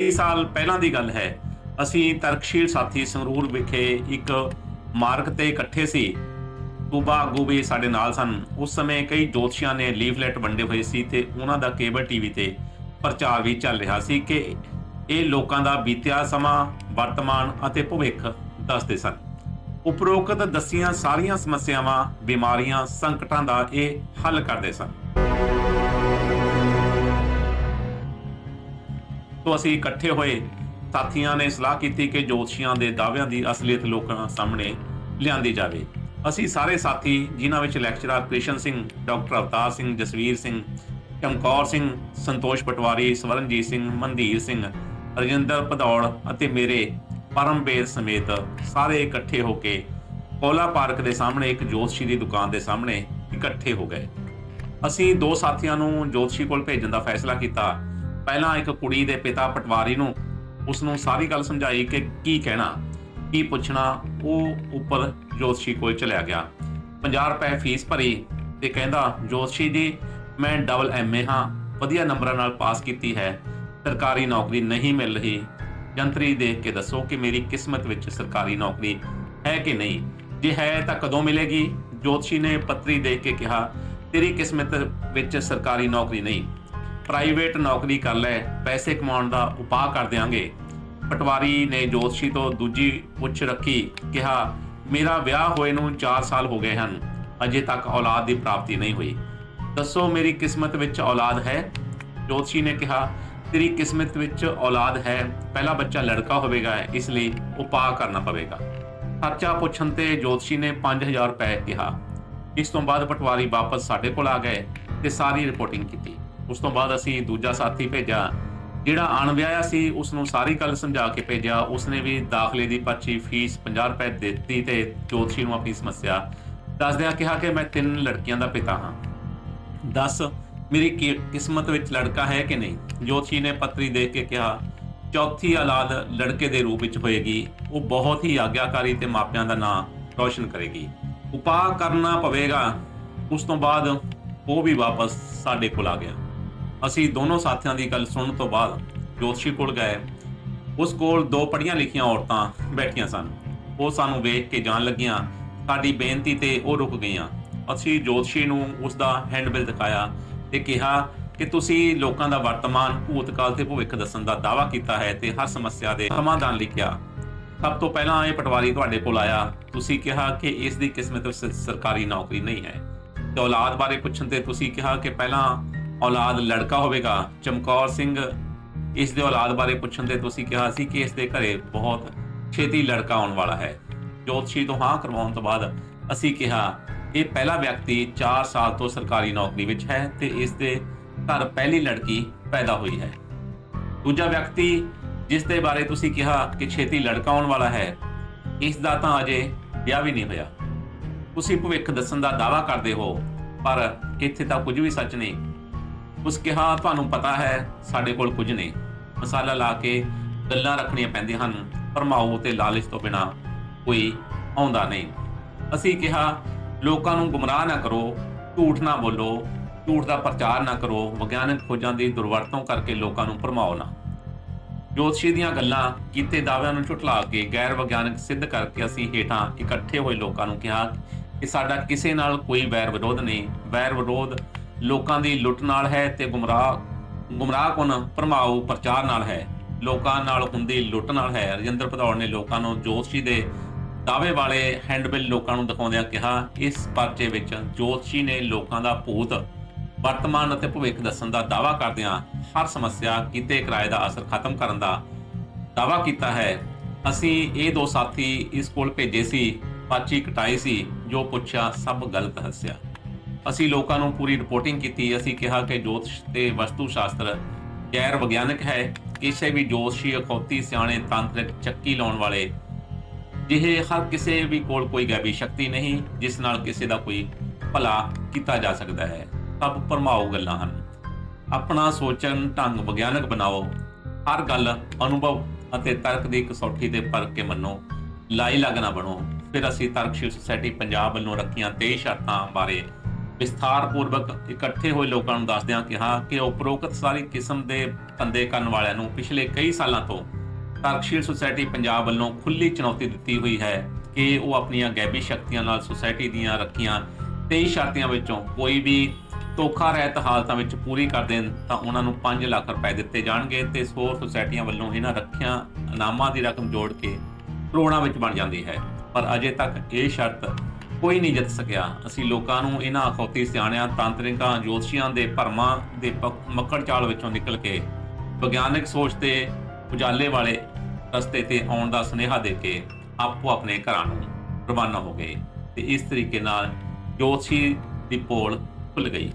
ਕਈ ਸਾਲ ਪਹਿਲਾਂ ਦੀ ਗੱਲ ਹੈ। ਅਸੀਂ ਤਰਕਸ਼ੀਲ ਸਾਥੀ ਸੰਗਰੂਰ ਵਿਖੇ ਇੱਕ ਮਾਰਗ ਤੇ ਇਕੱਠੇ ਸੀ। ਤੂਬਾ ਆਗੂ ਵੀ ਸਾਡੇ ਨਾਲ ਸਨ। ਉਸ ਸਮੇਂ ਕਈ ਜੋਤਸ਼ੀਆਂ ਨੇ ਲੀਫਲੈਟ ਵੰਡੇ ਹੋਏ ਸੀ ਤੇ ਉਹਨਾਂ ਦਾ ਕੇਬਲ ਟੀਵੀ ਤੇ ਪ੍ਰਚਾਰ ਵੀ ਚੱਲ ਰਿਹਾ ਸੀ ਕਿ ਇਹ ਲੋਕਾਂ ਦਾ ਬੀਤਿਆ ਸਮਾਂ, ਵਰਤਮਾਨ ਅਤੇ ਭਵਿੱਖ ਦੱਸਦੇ ਸਨ। ਉਪਰੋਕਤ ਦੱਸੀਆਂ ਸਾਰੀਆਂ ਸਮੱਸਿਆਵਾਂ, ਬਿਮਾਰੀਆਂ, ਸੰਕਟਾਂ ਦਾ ਇਹ ਹੱਲ ਕਰਦੇ ਸਨ। ਤੋਂ ਅਸੀਂ ਇਕੱਠੇ ਹੋਏ ਸਾਥੀਆਂ ਨੇ ਸਲਾਹ ਕੀਤੀ ਕਿ ਜੋਤਸ਼ੀਆਂ ਦੇ ਦਾਅਵਿਆਂ ਦੀ ਅਸਲੀਅਤ ਲੋਕਾਂ ਸਾਹਮਣੇ ਲਿਆਂਦੀ ਜਾਵੇ। ਅਸੀਂ ਸਾਰੇ ਸਾਥੀ, ਜਿਨ੍ਹਾਂ ਵਿੱਚ ਲੈਕਚਰਰ ਕ੍ਰਿਸ਼ਨ ਸਿੰਘ, ਡਾਕਟਰ ਅਵਤਾਰ ਸਿੰਘ, ਜਸਵੀਰ ਸਿੰਘ, ਚਮਕੌਰ ਸਿੰਘ, ਸੰਤੋਸ਼ ਪਟਵਾਰੀ, ਸਵਰਨਜੀਤ ਸਿੰਘ, ਮਨਧੀਰ ਸਿੰਘ, ਰਜਿੰਦਰ ਭਦੌੜ ਅਤੇ ਮੇਰੇ ਪਰਮਬੇਰ ਸਮੇਤ ਸਾਰੇ ਇਕੱਠੇ ਹੋ ਕੇ ਕੋਲਾ ਪਾਰਕ ਦੇ ਸਾਹਮਣੇ ਇੱਕ ਜੋਤਸ਼ੀ ਦੀ ਦੁਕਾਨ ਦੇ ਸਾਹਮਣੇ ਇਕੱਠੇ ਹੋ ਗਏ। ਅਸੀਂ ਦੋ ਸਾਥੀਆਂ ਨੂੰ ਜੋਤਸ਼ੀ ਕੋਲ ਭੇਜਣ ਦਾ ਫੈਸਲਾ ਕੀਤਾ। ਪਹਿਲਾਂ ਇੱਕ ਕੁੜੀ ਦੇ ਪਿਤਾ ਪਟਵਾਰੀ ਨੂੰ ਉਸ ਨੂੰ ਸਾਰੀ ਗੱਲ ਸਮਝਾਈ ਕਿ ਕੀ ਕਹਿਣਾ, ਕੀ ਪੁੱਛਣਾ, ਉਹ ਉੱਪਰ ਜੋਤਸ਼ੀ ਕੋਲ ਚਲਿਆ ਗਿਆ। 50 ਰੁਪਏ ਫੀਸ ਭਰੀ ਤੇ ਕਹਿੰਦਾ, ਜੋਤਸ਼ੀ ਜੀ, ਮੈਂ ਡਬਲ ਐਮਏ ਹਾਂ, ਵਧੀਆ ਨੰਬਰਾਂ ਨਾਲ ਪਾਸ ਕੀਤੀ ਹੈ। ਸਰਕਾਰੀ ਨੌਕਰੀ ਨਹੀਂ ਮਿਲ ਰਹੀ। ਜੰਤਰੀ ਦੇਖ ਕੇ ਦੱਸੋ ਕਿ ਮੇਰੀ ਕਿਸਮਤ ਵਿੱਚ ਸਰਕਾਰੀ ਨੌਕਰੀ ਹੈ ਕਿ ਨਹੀਂ? ਜੇ ਹੈ ਤਾਂ ਕਦੋਂ ਮਿਲੇਗੀ? ਜੋਤਸ਼ੀ ਨੇ ਪੱਤਰੀ ਦੇਖ ਕੇ ਕਿਹਾ, ਤੇਰੀ ਕਿਸਮਤ ਵਿੱਚ ਸਰਕਾਰੀ ਨੌਕਰੀ ਨਹੀਂ। ਪ੍ਰਾਈਵੇਟ ਨੌਕਰੀ ਕਰ ਲੈ, ਪੈਸੇ ਕਮਾਉਣ ਦਾ ਉਪਾਅ ਕਰ ਦਿਆਂਗੇ। ਪਟਵਾਰੀ ਨੇ ਜੋਤਸ਼ੀ ਤੋਂ ਦੂਜੀ ਪੁੱਛ ਰੱਖੀ, ਕਿਹਾ, ਮੇਰਾ ਵਿਆਹ ਹੋਏ ਨੂੰ 4 ਸਾਲ ਹੋ ਗਏ ਹਨ, ਅਜੇ ਤੱਕ ਔਲਾਦ ਦੀ ਪ੍ਰਾਪਤੀ ਨਹੀਂ ਹੋਈ। ਦੱਸੋ ਮੇਰੀ ਕਿਸਮਤ ਵਿੱਚ ਔਲਾਦ ਹੈ? ਜੋਤਸ਼ੀ ਨੇ ਕਿਹਾ, ਤੇਰੀ ਕਿਸਮਤ ਵਿੱਚ ਔਲਾਦ ਹੈ, ਪਹਿਲਾ ਬੱਚਾ ਲੜਕਾ ਹੋਵੇਗਾ, ਇਸ ਲਈ ਉਪਾਅ ਕਰਨਾ ਪਵੇਗਾ। ਖਰਚਾ ਪੁੱਛਣ ਤੇ ਜੋਤਸ਼ੀ ਨੇ 5000 ਰੁਪਏ ਕਿਹਾ। ਇਸ ਤੋਂ ਬਾਅਦ ਪਟਵਾਰੀ ਵਾਪਸ ਸਾਡੇ ਕੋਲ ਆ ਗਏ ਤੇ ਸਾਰੀ ਰਿਪੋਰਟਿੰਗ ਕੀਤੀ। ਉਸ ਤੋਂ ਬਾਅਦ ਅਸੀਂ ਦੂਜਾ ਸਾਥੀ ਭੇਜਿਆ। ਜਿਹੜਾ ਅਣਵਿਆਹਿਆ ਸੀ ਉਸ ਨੂੰ ਸਾਰੀ ਗੱਲ ਸਮਝਾ ਕੇ ਭੇਜਿਆ। ਉਸਨੇ ਵੀ ਦਾਖਲੇ ਦੀ ਪਰਚੀ, ਫੀਸ 50 ਰੁਪਏ ਦੇ ਦਿੱਤੀ ਤੇ ਜੋਤਸ਼ੀ ਨੂੰ ਆਪਣੀ ਸਮੱਸਿਆ ਦੱਸਦਿਆਂ ਕਿਹਾ ਕਿ ਮੈਂ ਤਿੰਨ ਲੜਕੀਆਂ ਦਾ ਪਿਤਾ ਹਾਂ। ਦੱਸ, ਮੇਰੀ ਕੀ- ਕਿਸਮਤ ਵਿੱਚ ਲੜਕਾ ਹੈ ਕਿ ਨਹੀਂ? ਜੋਤਸ਼ੀ ਨੇ ਪੱਤਰੀ ਦੇਖ ਕੇ ਕਿਹਾ, ਚੌਥੀ ਔਲਾਦ ਲੜਕੇ ਦੇ ਰੂਪ ਵਿੱਚ ਹੋਏਗੀ। ਉਹ ਬਹੁਤ ਹੀ ਆਗਿਆਕਾਰੀ ਤੇ ਮਾਪਿਆਂ ਦਾ ਨਾਂ ਰੌਸ਼ਨ ਕਰੇਗੀ। ਉਪਾਅ ਕਰਨਾ ਪਵੇਗਾ। ਉਸ ਤੋਂ ਬਾਅਦ ਉਹ ਵੀ ਵਾਪਸ ਸਾਡੇ ਕੋਲ ਆ ਗਿਆ। ਅਸੀਂ ਦੋਨੋਂ ਸਾਥੀਆਂ ਦੀ ਗੱਲ ਸੁਣਨ ਤੋਂ ਬਾਅਦ ਜੋਤਸ਼ੀ ਕੋਲ ਗਏ। ਉਸ ਕੋਲ ਦੋ ਪੜ੍ਹੀਆਂ ਲਿਖੀਆਂ ਔਰਤਾਂ ਬੈਠੀਆਂ ਸਨ। ਉਹ ਸਾਨੂੰ ਵੇਖ ਕੇ ਜਾਣ ਲੱਗੀਆਂ। ਸਾਡੀ ਬੇਨਤੀ ਤੇ ਉਹ ਰੁਕ ਗਈਆਂ। ਅਸੀਂ ਜੋਤਸ਼ੀ ਨੂੰ ਉਸ ਦਾ ਹੈਂਡਬਿਲ ਦਿਖਾਇਆ ਤੇ ਕਿਹਾ ਕਿ ਤੁਸੀਂ ਲੋਕਾਂ ਦਾ ਵਰਤਮਾਨ ਭੂਤਕਾਲ ਤੇ ਭਵਿੱਖ ਦੱਸਣ ਦਾ ਦਾਅਵਾ ਕੀਤਾ ਹੈ ਤੇ ਹਰ ਸਮੱਸਿਆ ਦੇ ਸਮਾਧਾਨ ਲਿਖਿਆ। ਸਭ ਤੋਂ ਪਹਿਲਾਂ ਇਹ ਪਟਵਾਰੀ ਤੁਹਾਡੇ ਕੋਲ ਆਇਆ। ਤੁਸੀਂ ਕਿਹਾ ਕਿ ਇਸ ਦੀ ਕਿਸਮਤ ਸਰਕਾਰੀ ਨੌਕਰੀ ਨਹੀਂ ਹੈ। ਤੇ ਔਲਾਦ ਬਾਰੇ ਪੁੱਛਣ ਤੇ ਤੁਸੀਂ ਕਿਹਾ ਕਿ ਪਹਿਲਾਂ ਔਲਾਦ ਲੜਕਾ ਹੋਵੇਗਾ, ਚਮਕੌਰ ਸਿੰਘ। ਇਸ ਦੇ ਔਲਾਦ ਬਾਰੇ ਪੁੱਛਣ ਤੇ ਤੁਸੀਂ ਕਿਹਾ ਸੀ ਕਿ ਇਸ ਦੇ ਘਰੇ ਬਹੁਤ ਛੇਤੀ ਲੜਕਾ ਆਉਣ ਵਾਲਾ ਹੈ। ਜੋਤਸ਼ੀ ਤੋਂ ਹਾਂ ਕਰਵਾਉਣ ਤੋਂ ਬਾਅਦ ਅਸੀਂ ਕਿਹਾ, ਇਹ ਪਹਿਲਾ ਵਿਅਕਤੀ 4 ਸਾਲ ਤੋਂ ਸਰਕਾਰੀ ਨੌਕਰੀ ਵਿੱਚ ਹੈ ਤੇ ਇਸ ਦੇ ਘਰ ਪਹਿਲੀ ਲੜਕੀ ਪੈਦਾ ਹੋਈ ਹੈ। ਦੂਜਾ ਵਿਅਕਤੀ ਜਿਸ ਦੇ ਬਾਰੇ ਤੁਸੀਂ ਕਿਹਾ ਕਿ ਛੇਤੀ ਲੜਕਾ ਆਉਣ ਵਾਲਾ ਹੈ, ਇਸ ਦਾ ਤਾਂ ਅਜੇ ਵਿਆਹ ਵੀ ਨਹੀਂ ਹੋਇਆ। ਤੁਸੀਂ ਭਵਿੱਖ ਦੱਸਣ ਦਾ ਦਾਅਵਾ ਕਰਦੇ ਹੋ, ਪਰ ਇੱਥੇ ਤਾਂ ਕੁਝ ਵੀ ਸੱਚ ਨਹੀਂ। ਉਸ ਕਿਹਾ, ਤੁਹਾਨੂੰ ਪਤਾ ਹੈ, ਸਾਡੇ ਕੋਲ ਕੁਝ ਨਹੀਂ। ਮਸਾਲਾ ਲਾ ਕੇ ਗੱਲਾਂ ਰੱਖਣੀਆਂ ਪੈਂਦੀਆਂ ਹਨ ਭਰਮਾਓ ਤੇ ਲਾਲਚ ਤੋਂ ਬਿਨਾ ਕੋਈ ਆਉਂਦਾ ਨਹੀਂ। ਅਸੀਂ ਕਿਹਾ, ਲੋਕਾਂ ਨੂੰ ਗੁੰਮਰਾਹ ਨਾ ਕਰੋ, ਝੂਠ ਨਾ ਬੋਲੋ, ਝੂਠ ਦਾ ਪ੍ਰਚਾਰ ਨਾ ਕਰੋ, ਵਿਗਿਆਨਕ ਖੋਜਾਂ ਦੀ ਦੁਰਵਰਤੋਂ ਕਰਕੇ ਲੋਕਾਂ ਨੂੰ ਭਰਮਾਓ ਨਾ। ਜੋਤਸ਼ੀ ਦੀਆਂ ਗੱਲਾਂ ਕੀਤੇ ਦਾਅਵਿਆਂ ਨੂੰ ਝੁਟਲਾ ਕੇ ਗੈਰ ਵਿਗਿਆਨਕ ਸਿੱਧ ਕਰਕੇ ਅਸੀਂ ਹੇਠਾਂ ਇਕੱਠੇ ਹੋਏ ਲੋਕਾਂ ਨੂੰ ਕਿਹਾ ਕਿ ਸਾਡਾ ਕਿਸੇ ਨਾਲ ਕੋਈ ਵੈਰ ਵਿਰੋਧ ਨਹੀਂ। ਵੈਰ ਵਿਰੋਧ ਲੋਕਾਂ ਦੀ ਲੁੱਟ ਨਾਲ ਹੈ ਤੇ ਗੁੰਮਰਾਹ ਗੁੰਮਰਾਹਕੁਨ ਭਰਮਾਊ ਪ੍ਰਚਾਰ ਨਾਲ ਹੈ। ਲੋਕਾਂ ਨਾਲ ਹੁੰਦੀ ਲੁੱਟ ਨਾਲ ਹੈ। ਰਜਿੰਦਰ ਭਦੌੜ ਨੇ ਲੋਕਾਂ ਨੂੰ ਜੋਤਸ਼ੀ ਦੇ ਦਾਅਵੇ ਵਾਲੇ ਹੈਂਡਬਿਲ ਲੋਕਾਂ ਨੂੰ ਦਿਖਾਉਂਦਿਆਂ ਕਿਹਾ, ਇਸ ਪਰਚੇ ਵਿੱਚ ਜੋਤਸ਼ੀ ਨੇ ਲੋਕਾਂ ਦਾ ਭੂਤ, ਵਰਤਮਾਨ ਅਤੇ ਭਵਿੱਖ ਦੱਸਣ ਦਾ ਦਾਅਵਾ ਕਰਦਿਆਂ ਹਰ ਸਮੱਸਿਆ ਕੀਤੇ ਕਿਰਾਏ ਦਾ ਅਸਰ ਖਤਮ ਕਰਨ ਦਾ ਦਾਅਵਾ ਕੀਤਾ ਹੈ। ਅਸੀਂ ਇਹ ਦੋ ਸਾਥੀ ਇਸ ਕੋਲ ਭੇਜੇ ਸੀ ਪਾਚੀ ਕਟਾਈ ਸੀ, ਜੋ ਪੁੱਛਿਆ, ਸਭ ਗਲਤ ਹੱਸਿਆ ਅਸੀਂ ਲੋਕਾਂ ਨੂੰ ਪੂਰੀ ਰਿਪੋਰਟਿੰਗ ਕੀਤੀ, ਅਸੀਂ ਕਿਹਾ ਕਿ ਜੋਤਿਸ਼ ਤੇ ਵਸਤੂ ਸ਼ਾਸਤਰ ਗੈਰ ਵਿਗਿਆਨਕ ਹੈ, ਕਿਸੇ ਵੀ ਜੋਤਸ਼ੀ, ਅਖੌਤੀ, ਸਿਆਣੇ, ਤਾਂਤਰਿਕ ਚੱਕੀ ਲਾਉਣ ਵਾਲੇ, ਜਿਹੇ ਹਰ ਕਿਸੇ ਵੀ ਕੋਲ ਕੋਈ ਗੈਬੀ ਸ਼ਕਤੀ ਨਹੀਂ, ਜਿਸ ਨਾਲ ਕਿਸੇ ਦਾ ਕੋਈ ਭਲਾ ਕੀਤਾ ਜਾ ਸਕਦਾ ਹੈ। ਸਭ ਭਰਮਾਓ ਗੱਲਾਂ ਹਨ। ਆਪਣਾ ਸੋਚਣ ਢੰਗ ਵਿਗਿਆਨਕ ਬਣਾਓ। ਹਰ ਗੱਲ ਅਨੁਭਵ ਅਤੇ ਤਰਕ ਦੀ ਕਸੌਟੀ ਤੇ ਪਰਖ ਕੇ ਮੰਨੋ। ਲਾਈ ਲੱਗਣਾ ਬਣੋ। ਫਿਰ ਅਸੀਂ ਤਰਕਸ਼ੀਲ ਸੁਸਾਇਟੀ ਪੰਜਾਬ ਵੱਲੋਂ ਰੱਖੀਆਂ 23 ਸ਼ਰਤਾਂ ਬਾਰੇ ਵਿਸਥਾਰਪੂਰਵਕ ਇਕੱਠੇ ਹੋਏ ਲੋਕਾਂ ਨੂੰ ਦੱਸਦਿਆਂ ਕਿਹਾ ਕਿ ਉਪਰੋਕਤ ਸਾਰੀ ਕਿਸਮ ਦੇ ਧੰਦੇ ਕਰਨ ਵਾਲਿਆਂ ਨੂੰ ਪਿਛਲੇ ਕਈ ਸਾਲਾਂ ਤੋਂ ਤਰਕਸ਼ੀਲ ਸੁਸਾਇਟੀ ਪੰਜਾਬ ਵੱਲੋਂ ਖੁੱਲੀ ਚੁਣੌਤੀ ਦਿੱਤੀ ਹੋਈ ਹੈ ਕਿ ਉਹ ਆਪਣੀਆਂ ਗੈਬੀ ਸ਼ਕਤੀਆਂ ਨਾਲ ਸੁਸਾਇਟੀ ਦੀਆਂ ਰੱਖੀਆਂ 23 ਸ਼ਰਤੀਆਂ ਵਿੱਚੋਂ ਕੋਈ ਵੀ ਧੋਖਾ ਰਹਿਤ ਹਾਲਤਾਂ ਵਿੱਚ ਪੂਰੀ ਕਰ ਦੇਣ ਤਾਂ ਉਹਨਾਂ ਨੂੰ 5 ਲੱਖ ਰੁਪਏ ਦਿੱਤੇ ਜਾਣਗੇ ਤੇ ਸਪੋਰਟ ਸੁਸਾਇਟੀਆਂ ਵੱਲੋਂ ਇਹਨਾਂ ਰੱਖਿਆ ਇਨਾਮਾਂ ਦੀ ਰਕਮ ਜੋੜ ਕੇ ਕਰੋੜਾਂ ਵਿੱਚ ਬਣ ਜਾਂਦੀ ਹੈ। ਪਰ ਅਜੇ ਤੱਕ ਇਹ ਸ਼ਰਤ ਕੋਈ ਨਹੀਂ ਜਿੱਤ ਸਕਿਆ। ਅਸੀਂ ਲੋਕਾਂ ਨੂੰ ਇਹਨਾਂ ਅਖੌਤੀ ਸਿਆਣਿਆਂ, ਤਾਂਤਰਿਕਾਂ, ਜੋਤਸ਼ੀਆਂ ਦੇ ਭਰਮਾਂ ਦੇ ਪ- ਮੱਕੜ ਚਾਲ ਵਿੱਚੋਂ ਨਿਕਲ ਕੇ ਵਿਗਿਆਨਕ ਸੋਚ ਤੇ ਉਜਾਲੇ ਵਾਲੇ ਰਸਤੇ ਤੇ ਆਉਣ ਦਾ ਸੁਨੇਹਾ ਦੇ ਕੇ ਆਪੋ ਆਪਣੇ ਘਰਾਂ ਨੂੰ ਰਵਾਨਾ ਹੋ ਗਏ ਤੇ ਇਸ ਤਰੀਕੇ ਨਾਲ ਜੋਤਸ਼ੀ ਦੀ ਪੋਲ ਖੁੱਲ ਗਈ।